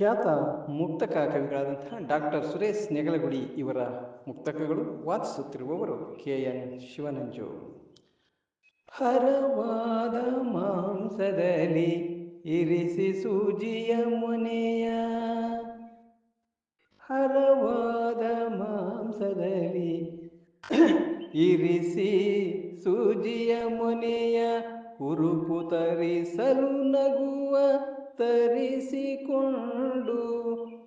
ಖ್ಯಾತ ಮುಕ್ತಕ ಕವಿಗಳಾದಂತಹ ಡಾಕ್ಟರ್ ಸುರೇಶ್ ನೆಗಲಗುಡಿ ಇವರ ಮುಕ್ತಕಗಳು ವಾಚಿಸುತ್ತಿರುವವರು ಕೆ ಎನ್ ಶಿವನಂಜು. ಹರವಾದ ಮಾಂಸದಲ್ಲಿ ಇರಿಸಿ ಸೂಜಿಯ ಮೊನೆಯ. ಹರವಾದ ಮಾಂಸದಲ್ಲಿ ಇರಿಸಿ ಸೂಜಿಯ ಮೊನೆಯ. ಹುರುಪು ತರಿಸಲು ನಗುವ, ತರಿಸಿಕೊಂಡು.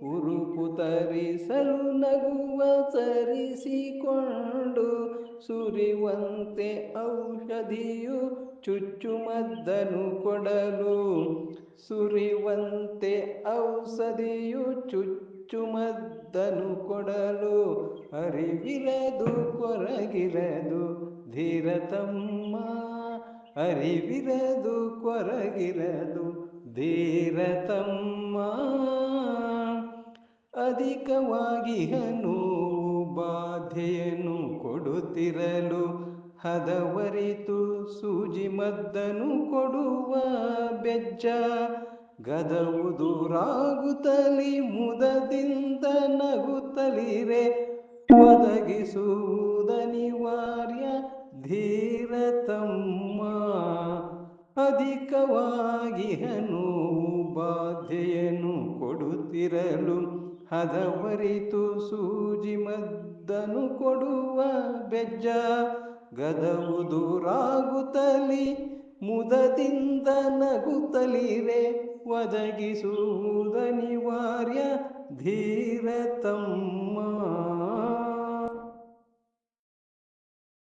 ಉರುಪು ತರಿಸಲು ನಗುವ, ತರಿಸಿಕೊಂಡು. ಸುರಿವಂತೆ ಔಷಧಿಯು ಚುಚ್ಚುಮದ್ದನು ಕೊಡಲು. ಸುರಿವಂತೆ ಔಷಧಿಯು ಚುಚ್ಚುಮದ್ದನು ಕೊಡಲು. ಅರಿವಿರದು, ಕೊರಗಿರದು, ಧೀರತಮ್ಮ. ಅರಿವಿರದು, ಕೊರಗಿರದು ಧೀರತಮ್ಮ ಅಧಿಕವಾಗಿ ಹನು ಬಾಧೆಯನ್ನು ಕೊಡುತ್ತಿರಲು ಹದವರಿತು, ಸೂಜಿ ಮದ್ದನು ಕೊಡುವ ಬೆಜ್ಜ. ಗದವು ದೂರಾಗುತ್ತಲಿ, ಮುದದಿಂದ ನಗುತ್ತಲಿರೆ. ಒದಗಿಸುವುದನಿವಾರ್ಯ ಧೀರತಮ್ಮ ಅಧಿಕವಾಗಿ ನೋವು ಬಾಧೆಯನ್ನು ಕೊಡುತ್ತಿರಲು ಹದವರಿತು ಸೂಜಿ ಮದ್ದನು ಕೊಡುವ ಬೆಜ್ಜ ಗದವು ದೂರಾಗುತ್ತಲಿ, ಮುದದಿಂದ ನಗುತ್ತಲಿರೆ ಒದಗಿಸುವುದನಿವಾರ್ಯ ಧೀರತಮ್ಮ.